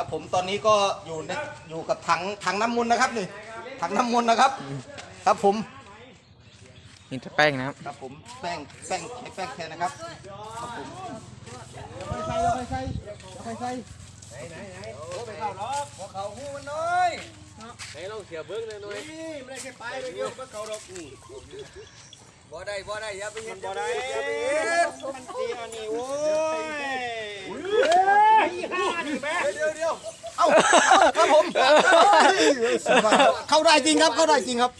ครับผมตอนนี้ก็อยู่ในอยู่กับถังถังน้ำมนต์นะครับนี่ถังน้ำมนต์นะครับ ครับผมมีแต่แป้งนะครับ ครับผมแป้งแป้งใช้แป้งแทนนะครับครับผมใส่เราใส่เราใส่ไหนไหนโอ้ไปเข้าล็อกหัวเข่าหูมันน้อยให้ลองเสียเบิ้งเลยหน่อยนี่ไม่ได้แค่ไปไปเดียวก็เขาดอกนี่บ่ได้บ่ได้อย่าไปเห็นบ่ได้อย่าไปเฮ็ดมันเสียนี่โว้ยเดี๋ยวเดี๋ยวเอ้าครับ ผมเข้าได้จริงครับเข้าได้จริงครับ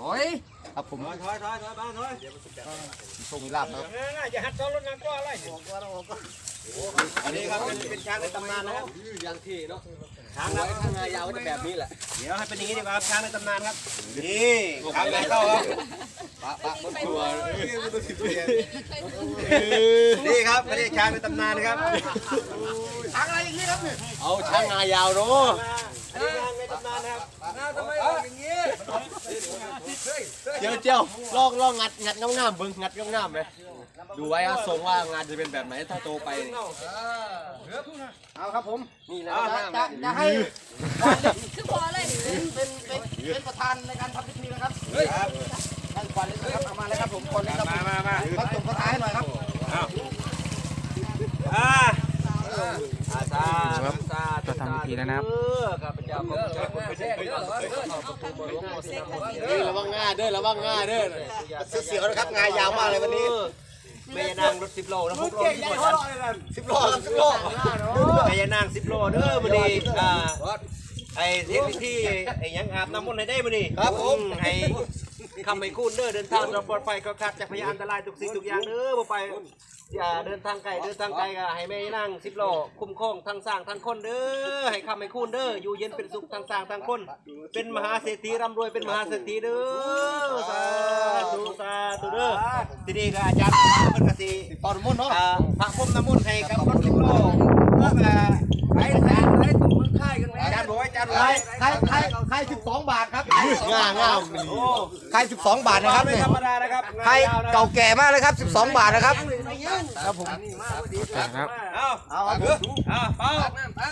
โอ้ยครับผมถอยถอยถอยบ้านถอยโชคมีลาบครับอย่าหัดซ้อรถน้ำก็อะไรอันนี้ครับเป็นช้างในตำนานนะครับอย่างที่เนาะช้างนะช้างยาวจะแบบนี้แหละเดี๋ยวให้เป็นอย่างนี้ดีกว่าครับช้างในตำนานครับนี่ช้างไหนเข้าครับ ปะปะบนตัวนี่ครับไม่ได้ช้างในตำนานนะครับทางอะไรอย่างนี้ครับเนี่ยเอาช้างงายาวเนาะอันนี้ช้างในตำนานนะครับทำไมอย่างนี้เจียวเจียวลองลองงัดงัดงามๆเบิ้งงัดงามๆไหมดูไว้ว่าทรงว่างานจะเป็นแบบไหนถ้าโตไปนี่เอาครับผมนี่นะจะจะจะให้คือพอเลยเป็นเป็นเป็นเป็นประธานในการทำพิธีนะครับท่าน ควันเลยนะครับเอามาเลยครับผมควันเลยครับมามามาท่านส่งประธานให้หน่อยครับอ่าอาซาครับจะทำพิธีแล้วนะครับเออข้าพเจ้าขอบคุณคนเป็นเด้อเด้อระวังง่าเด้อระวังง่าเด้อเสียวๆนะครับงานยาวมากเลยวันนี้แม่ยานางรถสิบโลนะพวกเราสิบโลสิบโลครับสิบโลแม่ยานางสิบโลเด้อมื้อนี้อ่าไอ้เฮ็ดพิธีไอ้หยังอาบน้ำมนต์ให้ได้มื้อนี้ครับผมให้ คำให้คุณเด้อเดินทางปลอดภัยก็ขาดจากพยานอันตรายทุกสิ่งทุกอย่างเด้อบ่ไปอย่าเดินทางไกลเดินทางไกลก็ให้แม่นั่งสิบโลคุ้มครองทั้งสร้างทั้งคนเด้อให้คำให้คุณเด้ออยู่เย็นเป็นสุขทั้งสร้างทั้งคน เป็นมหาเศรษฐีร่ำรวยเป็นมหาเศรษฐีเด้อสาธุสาธุเด้อทีนี้ก็อาจารย์เพิ่นก็สิตอนมุ่นเนาะอ่าพระพรหมน้ำมนต์ให้กับรถสิบโลเพื่ออ่าไปทางไปถุงมือ ค่ายกันอาจารย์บอกว่าอาจารย์ใครไว้ใครใครใครสิบสองบาทครับง่าง่าโอ้ใครสิบสองบาทนะครับไม่เนี่ยธรรมดานะครับใครเก่าแก่มากเลยครับสิบสองบาทนะครับครับผมครับเอาเอาครับผมเอาเป้าเป้า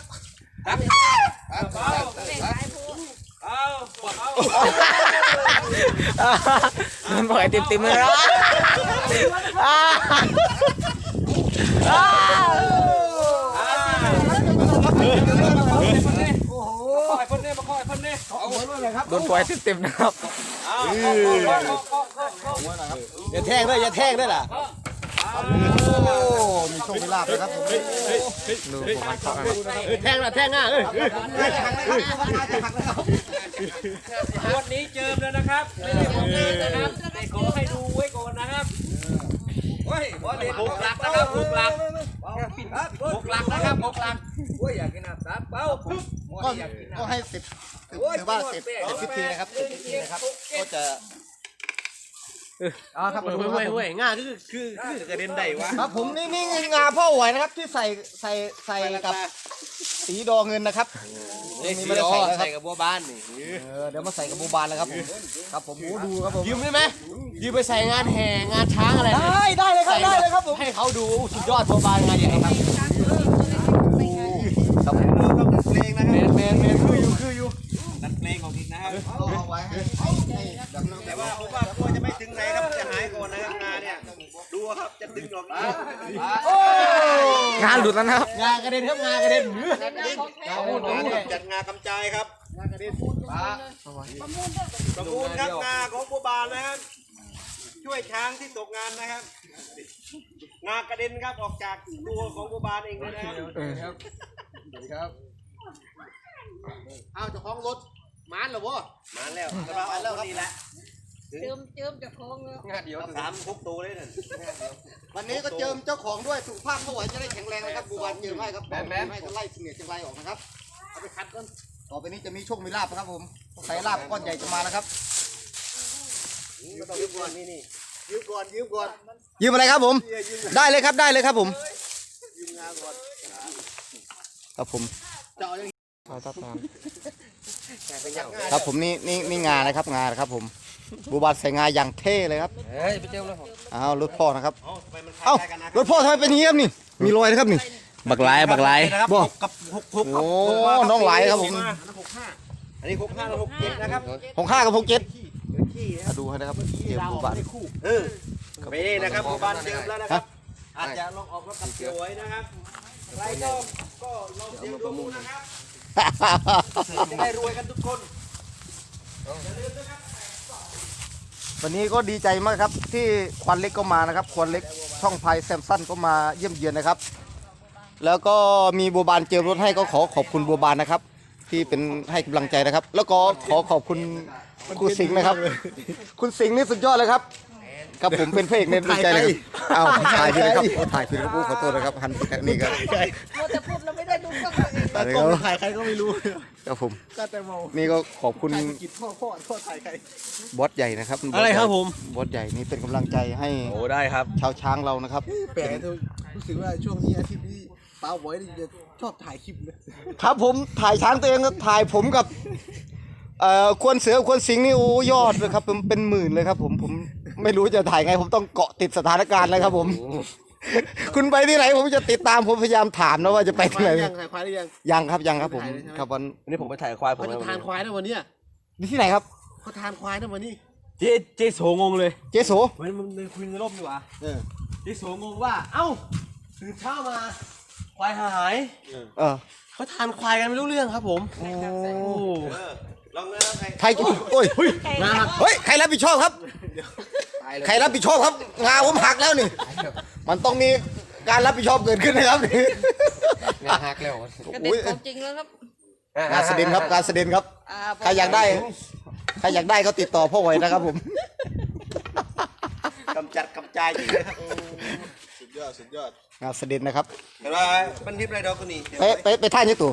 เป้าเป้ามันปล่อยติมๆเลยนะอ่าอ่า คอยพ่นเนี่ยมาคอยพ่นเนี่ย โดนปล่อยติมๆนะครับอย่าแทงด้วยอย่าแทงด้วยล่ะโอ้มีโชคมีลาบนะครับผมดูผมมันเข้ากันครับแทงละแทงอะเอ้ยจะหักนะครับจะหักนะครับวันนี้เจิมแล้วนะครับไม่ได้ของงานนะครับแต่ขอให้ดูไว้ก่อนนะครับ เฮ้ยบอลเด็ดหกหลักนะครับหกหลักหกหลักนะครับหกหลักโอ้ยอยากกินน้ำตาเป้าก็ก็ให้สิบถือถือว่าสิบสิบพิธีนะครับสิบพิธีนะครับ ก็จะเอาครับผมเฮ้ยเฮ้ยง่าคือคือคือกระเด็นได้วะครับผมนี่นี่งาพ่อไหวนะครับที่ใส่ใส่ใส่กับ สีดอเงินนะครับนี่นี่ไม่ไม่ได้ได้ใส่ใส่นะครับใส่กับบัวบานนี่เออเดี๋ยวมาใส่กับบูบานเลยครับผมครับผมโอ้ดูครับผมยืมได้ไหมยืมไปใส่งานแห่งานช้างอะไรได้ได้เลยครับได้เลยครับผมให้เขาดูสุดยอดบัวบานงานใหญ่ครับ งานหลุดแล้วนะครับ งานกระเด็นครับงานกระเด็นเอาหมดเลยจัดงานกำจายครับงานกระเด็นประมูลครับงานของบัวบานนะครับ ช่วยช้างที่ตกงานนะครับ งากระเด็นครับออกจากตัวของบัวบานเองเลยนะครับเออเอาเจ้าของรถมานเหรอวะมาแล้วสบายแล้วครับนี่แหละ เจิมเจิมจากโค้งเลยงานเดียวสามทุกตัวเลยนั่นวันนี้ก็เจิมเจ้าของด้วยสุขภาพเขาไหวจะได้แข็งแรงนะครับบูบานเจิมให้ครับแบนแบนให้จะไล่เสนียดจังไรออกนะครับเอาไปคัดก่อนต่อไปนี้จะมีโชคมีลาบนะครับผมใส่ลาบก้อนใหญ่จะมาแล้วครับก็ต้องยืมก่อนนี่นี่ยืมก่อนยืมก่อนยืมอะไรครับผม ได้เลยครับได้เลยครับผมครับผมขอตัดตอนครับผมนี่นี่นี่งานะครับงานะครับผม บูบานใส่งาอย่างเท่เลยครับเฮ้ยไปเจิมเลยผมอ้าวรถพ่อนะครับเอ้าทำไมมันคเอ้าล้ายๆกันนะรถพ่อทำไมเป็นอย่างนี้ครับนี่มีรอยนะครับนี่บักหลายบักหลายนะครับบ่หกกับหกหกกับโอ้หกมาครับน้องหลายครับผมหกห้าอันนี้หกห้ากับหกเจ็ดนะครับหกห้ากับหกเจ็ดขี้มาดูให้นะครับเกมบูบานเออไม่นี่นะครับหมู่บ้านเดิมแล้วนะครับอาจจะลองออกรถกับเสียวไว้นะครับใครก็ก็ลองเสียงดูนะครับจะได้รวยกันทุกคน วันนี้ก็ดีใจมากครับที่ควันเล็กก็มานะครับควันเล็กช่องพายแซมสันก็มาเยี่ยมเยียนนะครับ แล้วก็มีบัวบานเจิมรถให้ก็ขอขอบคุณบัวบานนะครับ ที่เป็นให้กำลังใจนะครับ แล้วก็ขอขอบคุณครูสิงห์นะครับ คุณสิงห์นี่สุดยอดเลยครับ ครับผมเป็นพระเอกในดวงใจเลยครับอ้าถ่ายผิดนะครับโอ้ถ่ายผิดครับโอ้ขอโทษนะครับหันไปนี่ครับ มัวแต่พูดแล้วไม่ได้ดูกล้อง ตัวเองอันนี้ก็ถ่ายใครก็ไม่รู้ครับผมก็แต่เมานี่ก็ขอบคุณกินพ่อพ่อพ่อถ่ายใครบอสใหญ่นะครับอะไรครับผมบอสใหญ่นี่เป็นกำลังใจให้โอ้ได้ครับ ชาวช้างเรานะครับแปลกเธอรู้สึกว่าช่วงนี้อาทิตย์นี้ป้าบอยนี่จะชอบถ่ายคลิปเลยครับผมถ่ายช้างตัวเองก็ถ่ายผมกับเอ่อควรเสือควรสิงห์นี่โอ้ยอดเลยครับเป็นเป็นหมื่นเลยครับ ผมผมไม่รู้จะถ่ายไง ผมต้องเกาะติดสถานการณ์เลยครับผม คุณไปที่ไหนผมจะติดตามผมพยายามถามนะว่าจะไปที่ไหน ยังถ่ายควายได้ยัง ยังครับยังครับผมถ่ายเลยใช่ไหม ครับวันวันนี้ผมไปถ่ายควายผมเขาจะทานควายนะวันเนี้ยนี่ที่ไหนครับ เขาทานควายนะวันนี้ เจ๊เจ๊โสงงเลยเจโสเหมือนมันในคุยในร่มดีกว่าเออ เจ๊โสงงว่า เอ้าตื่นเช้ามา ควายหาย เออเขาทานควายกันไม่รู้เรื่องครับผม โอ้ โอ้ลองนะใครใครโอ้ยนะครับเฮ้ย ใครรับผิดชอบครับ ใครรับผิดชอบครับ งาผมหักแล้วนี่ มันต้องมีการรับผิดชอบเกิดขึ้นนะครับนี่งานหักแล้วกระเด็นของจริงแล้วครับงานเสด็นครับ การเสด็นครับอ่าใครอยากได้ ใครอยากได้ก็ติดต่อพ่อไว้นะครับผมกำจัดกำจายจริงเลยครับสุดยอด สุดยอดงานเสด็นนะครับ เห็นว่าบันทิพไรดอกคนนี้ไปไปไปท่านยี่ตู่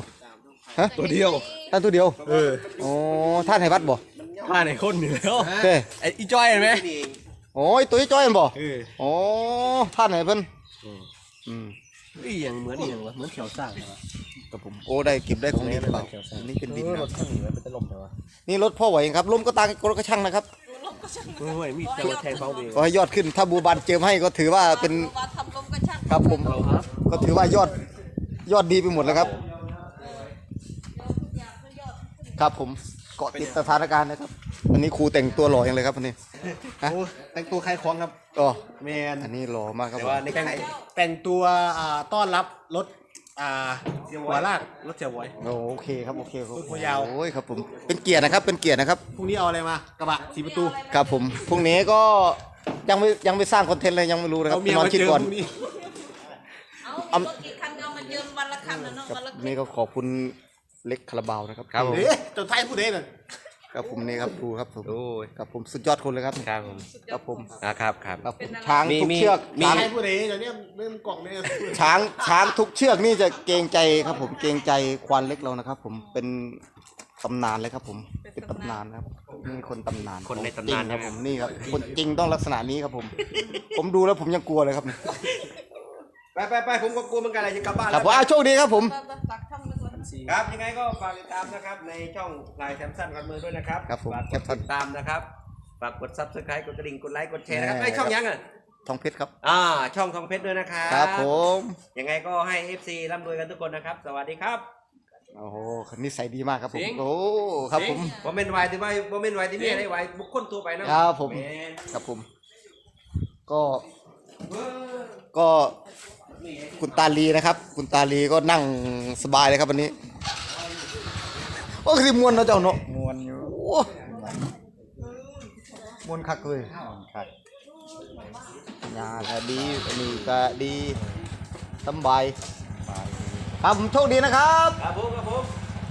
ฮะตัวเดียวท่านตัวเดียวเออโอ้ท่านไหวัดบ่ผ้าไหนคนเหนือเด้ไอ้อีจ้อยเห็นไหมนี่เองโอ้ยตัวจ้อยเห็นบ่เออโอ้ท่านไหนเพิ่นอืมอีอย่างเหมือนอีอย่างวะเหมือนเขียวสร้างเหรอกับผมโอ้ได้เก็บได้ของดีหรือเปล่านี่เป็นดินรนะถข้างหนีมันเป็นตลมแต่ว่านี่รถพ่อไหวครับล้มก็ตางรถกระช่างนะครับโอ้ยมีแต่แทงเขาเองก็ให้ยอดขึ้นถ้าบูบันเจิมให้ก็ถือว่าเป็นว่าทำลมกระช่างครับผมก็ถือว่ายอดยอดดีไปหมดแล้วครับ ครับผมเกาะติดสถานการณ์นะครับ วันนี้ครูแต่งตัวหล่ออย่างเลยครับวันนี้ฮะแต่งตัวคล้ายคล้องครับอ๋อแมนอันนี้หล่อมากครับแต่ผมว่าในแต่งไข่แต่งตัวอ่าต้อนรับรถอ่าหัวลากรถเสียบอย โอเคครับโอเคครับรถหัวยาว โอ้ยครับผมเป็นเกียรตินะครับเป็นเกียรตินะครับ พรุ่งนี้เอาอะไรมากระบะสีประตู ครับผมพรุ่งนี้ก็ยังไม่ยังไม่สร้างคอนเทนต์เลยยังไม่รู้นะครับเอาเมียนอนมาคิดเจอก่อน พรุ่งนี้ เอารถกี่คันเอามาเจิมวันละคันนะเนาะวันละคัน นี่ก็ขอบคุณ เล็กคาราบาวนะครับครับผม เอ๊ะจนไทยพูดเองน่ะครับผมนี่ครับครูครับผมโอ้ยครับผมสุดยอดคนเลยครับครับผมครับผมอะครับครับ ครับผมช้างมีทุกมีเชือกมี ช้างไทยพูดเองเดี๋ยวนี้เรื่องกล่องเนี่ยช้างช้างทุกเชือกนี่จะเกรงใจครับ ผมเกรงใจควานเล็กเรานะครับ ผมเป็นตำนานเลยครับ ผมเป็นตำนานครับนี่คนตำนานคนในตำนานจริงครับใช่ไหมผมนี่ครับคนจริงต้องลักษณะนี้ครับผม ผมดูแล้วผมยังกลัวเลยครับ ไปไปไปผมก็กลัวเหมือนกันอะไรจะกลับบ้านครัแล้บวผมอะโชคดีครับผมฝากช่องไว้ ก่อนครับยังไงก็ฝากติดตามนะครับในช่องลายแซมสันกันมือด้วยนะครับครับผมฝากกครัดบติดตามนะครับฝากกดซับสไครต์กดกระดิ่งกดไลค์กดแชร์นะครับแน่ไอยช่องยังอะทองเพชรครับ อ่า ช่องทองเพชรด้วยนะครับครับผมยังไงก็ให้ FC ร่ำรวยกันทุกคนนะครับ สวัสดีครับโอ้โหนิสัยดีมากครับผม โอ้ครับผมผมเป็นวายที่ว่าผมเป็นวายที่นี่อะไรวายบุคคลตัวไปนะครับผมแนครับผม ก็ก็ คุณตาลีนะครับ คุณตาลีก็นั่งสบายเลยครับวันนี้โอ้คือมวนเนาะเจ้าเนาะมวนอยู่มวนคักเลยคักงานก็ดีอันนี้ก็ดีสำบายครับผมโชคดีนะครับ ครับผมครับผม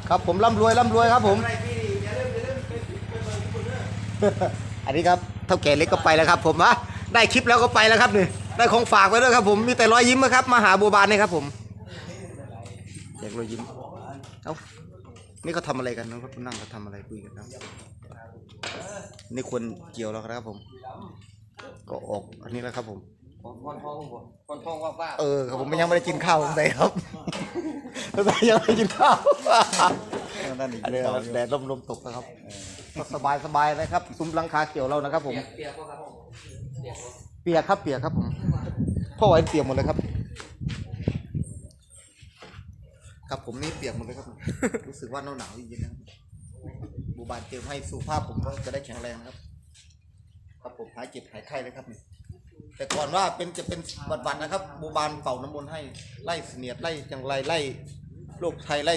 ครับผมร่ำรวยร่ำรวยครับผมอะไรพี่อย่าลืมอย่าลืมไปไปเมืองญี่ปุ่นเด้ออันนี้ครับเท่าแก่เล็กก็ไปแล้วครับ ผมอะได้คลิปแล้วก็ไปแล้วครับนี่ ได้ของฝากไปด้วยครับผมมีแต่รอยยิ้มนะครับมาหาบัวบานนี่ครับผมอยากรอยยิ้มเอ้านี่เขาทำอะไรกันนะครับนั่งเขาทำอะไรคุยกันครับนี่ควรเกี่ยวแล้วครับผม ก็ออกอันนี้แล้วครับผมคนท้องคนท้องว่าเออครับผมยังไม่ได้กินข้าวเลยครับยังไม่ได้กินข้าวอันนี้ครับแดดลมลมตกนะครับสบายสบายนะครับซุ้มหลังคาเกี่ยวเรานะครับผมเปียกครับ เปียกครับผมพ่อไหวเปียกหมดเลยครับ ครับผมนี่เปียกหมดเลยครับ รู้สึกว่าหนาวหนาวๆเย็นๆนะครับบูบานเจิมให้สุขภาพผมก็จะได้แข็งแรงนะครับ ครับผมหายเจ็บหายไข้เลยครับนี่แต่ก่อนว่าเป็นจะเป็นบัดบัดนะครับบูบานเป่าน้ำมนต์ให้ไล่เสนียดไล่จังไรไล่โรคไทยไล่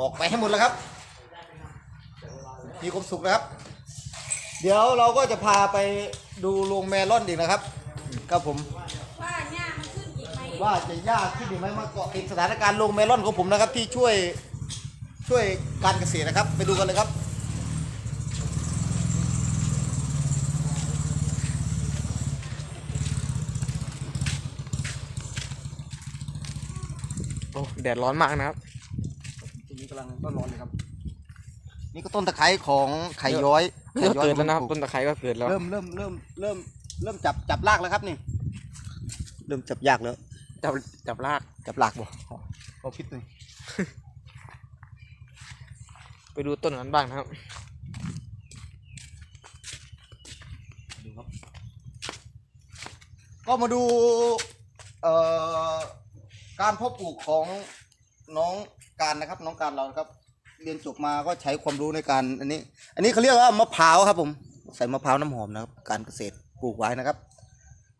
ออกไปให้หมดแล้วครับ มีความสุขนะครับ เดี๋ยวเราก็จะพาไป ดูโรงแมลอนอีกนะครับ ครับผม ว่าหญ้ามันขึ้นอีกไหมว่าจะยากขึ้นหรือไม่มาเกาะติดสถานการณ์โรงเมลอนของผมนะครับ ที่ช่วยช่วยการเกษตรนะครับ ไปดูกันเลยครับ โอ้แดดร้อนมากนะครับ ตรงนี้กำลังก็ร้อนเลยครับ นี่ก็ต้นตะไคร้ของไข่ย้อย เริ่มไข่ย้อยเกิดแล้วนะครับผมปต้นตะไคร้ก็เกิดแล้ว เริ่มเริ่มเริ่มเริ่มเริ่มจับจับรากแล้วครับนี่ เริ่มจับยากแล้ว จับจับรากจับรากบ่ขอคิดหน่อยไปดูต้นนั้นบ้างนะครับดูครับ ก็มาดูเอ่อการเพาะปลูกของน้องการนะครับ น้องการเรานะครับ เรียนจบมาก็ใช้ความรู้ในการอันนี้ อันนี้เขาเรียกว่ามะพร้าวครับ ผม ใส่มะพร้าวน้ำหอมนะครับ การเกษตรปลูกไว้นะครับ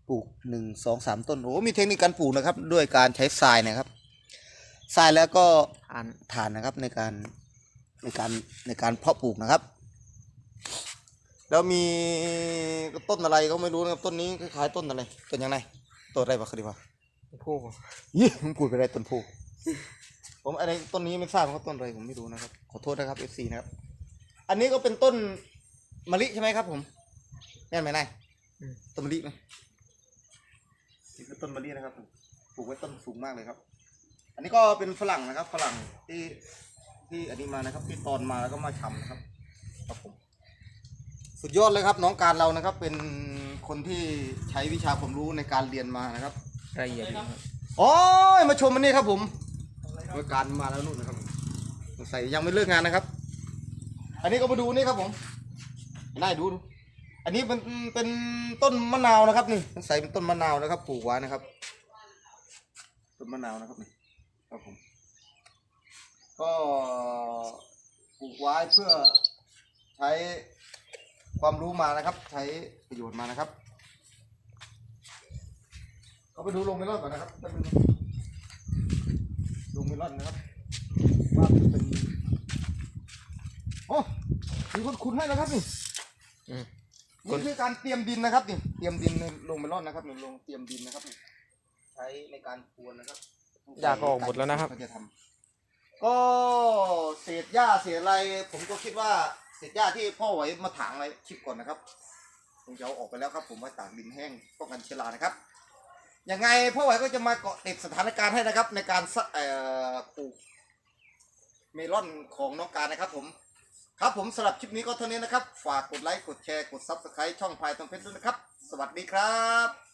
ปลูกหนึ่งสองสามต้นโอ้มีเทคนิคการปลูกนะครับ ด้วยการใช้ทรายนะครับทรายแล้วก็อ่านฐานนะครับในการในการในการเพาะปลูกนะครับ แล้วมีต้นอะไรก็ไม่รู้นะครับต้นนี้คล้ายๆต้นอะไรต้นยังไงต้นอะไรวะคดีวะผู้ยี่ผมพูดไปได้ต้นพูผมอะไรต้นนี้ไม่ทราบว่าต้นอะไรผมไม่รู้นะครับ ขอโทษนะครับ FC นะครับ อันนี้ก็เป็นต้นมะลิใช่ไหมครับ ผมแน่นไหมนายต้นมะลิไหมนี่คือต้นมะลินะครับปลูกไว้ต้นสูงมากเลยครับ อันนี้ก็เป็นฝรั่งนะครับ ฝรั่งที่ที่อันนี้มานะครับ ที่ตอนมาแล้วก็มาชำนะครับ ครับผมสุดยอดเลยครับน้องการเรานะครับ เป็นคนที่ใช้วิชาความรู้ในการเรียนมานะครับละเอียดดีครับโอ้ยมาชมมันนี่ครับผมโดยการมาแล้วนู่นนะครับสงสัยยังไม่เลิกงานนะครับ อันนี้ก็มาดูนี่ครับผมได้ดูดู อันนี้เป็นเป็นต้นมะนาวนะครับ นี่สงสัยเป็นต้นมะนาวนะครับปลูกไว้นะครับ ต้นมะนาวนะครับนี่ครับผม ก็ปลูกไว้เพื่อใช้ความรู้มานะครับ ใช้ประโยชน์มานะครับเราไปดูลงเมลอนก่อนนะครับจะเป็นลงเมลอนนะครับว่าเป็น โอ้มีคนขุดให้แล้วครับนี่อืมนี่คือการเตรียมดินนะครับนี่เตรียมดินในลงเมลอนนะครับนี่ลงเตรียมดินนะครับนี่ใช้ในการพรวนนะครับหญ้าก็ออกหมดแล้วนะครับ ก็จะทำก็เศษหญ้าเศษอะไร ผมก็คิดว่าเศษหญ้าที่พ่อไว้มาถางไว้คลิปก่อนนะครับผมจะเอาออกไปแล้วครับ ผมไว้ตากดินแห้งป้องกันเชื้อรานะครับยังไงพ่อไหวก็จะมาเกาะติดสถานการณ์ให้นะครับ ในการสะเอ่อปลูกเมลอนของน้องการนะครับผม ครับผมสำหรับคลิปนี้ก็เท่านี้นะครับ ฝากกดไลค์ กดแชร์ กดซับสไครต์ช่องพายตองเพชรด้วยนะครับ สวัสดีครับ